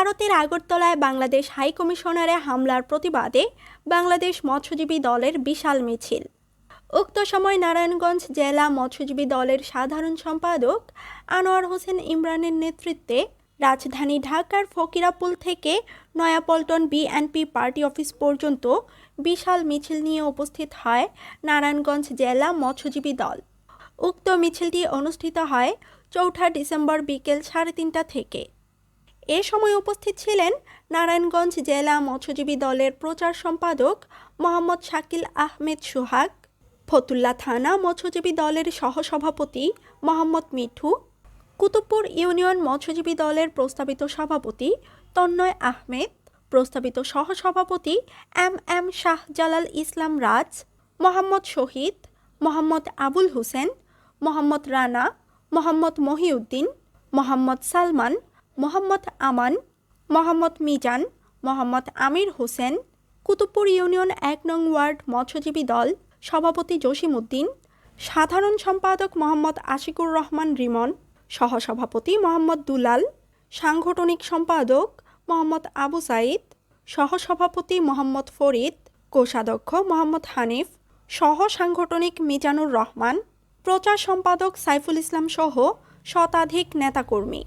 ভারতের আগরতলায় বাংলাদেশ হাইকমিশনারে হামলার প্রতিবাদে বাংলাদেশ মৎস্যজীবী দলের বিশাল মিছিল। উক্ত সময় নারায়ণগঞ্জ জেলা মৎস্যজীবী দলের সাধারণ সম্পাদক আনোয়ার হোসেন ইমরানের নেতৃত্বে রাজধানী ঢাকার ফকিরাপুল থেকে নয়াপল্টন বিএনপি পার্টি অফিস পর্যন্ত বিশাল মিছিল নিয়ে উপস্থিত হয় নারায়ণগঞ্জ জেলা মৎস্যজীবী দল। উক্ত মিছিলটি অনুষ্ঠিত হয় চৌঠা ডিসেম্বর বিকেল সাড়ে তিনটা থেকে। এ সময় উপস্থিত ছিলেন নারায়ণগঞ্জ জেলা মৎস্যজীবী দলের প্রচার সম্পাদক মোহাম্মদ শাকিল আহমেদ সোহাগ, ফতুল্লা থানা মৎস্যজীবী দলের সহসভাপতি মোহাম্মদ মিঠু, কুতুবপুর ইউনিয়ন মৎস্যজীবী দলের প্রস্তাবিত সভাপতি তন্ময় আহমেদ, প্রস্তাবিত সহসভাপতি M M Shahjalal Islam Raj, Mohammad Shahid, Mohammad Abul Hossain, Mohammad Rana, Mohammad Mohiuddin, Mohammad Salman Mohammad Aman, Mohammad Mizan, Mohammad Amir Hossain, Kutubpur union এক নং ওয়ার্ড মৎস্যজীবী দল, সভাপতি জসিম উদ্দিন সাধারণ সম্পাদক মোহাম্মদ আশিকুর রহমান রিমন, সহসভাপতি মোহাম্মদ দুলাল, সাংগঠনিক সম্পাদক মোহাম্মদ আবু সাইদ, সহসভাপতি মোহাম্মদ ফরিদ, কোষাধ্যক্ষ মোহাম্মদ হানিফ সহ সাংগঠনিক মিজানুর রহমান, প্রচার সম্পাদক সাইফুল ইসলাম সহ শতাধিক নেতাকর্মী।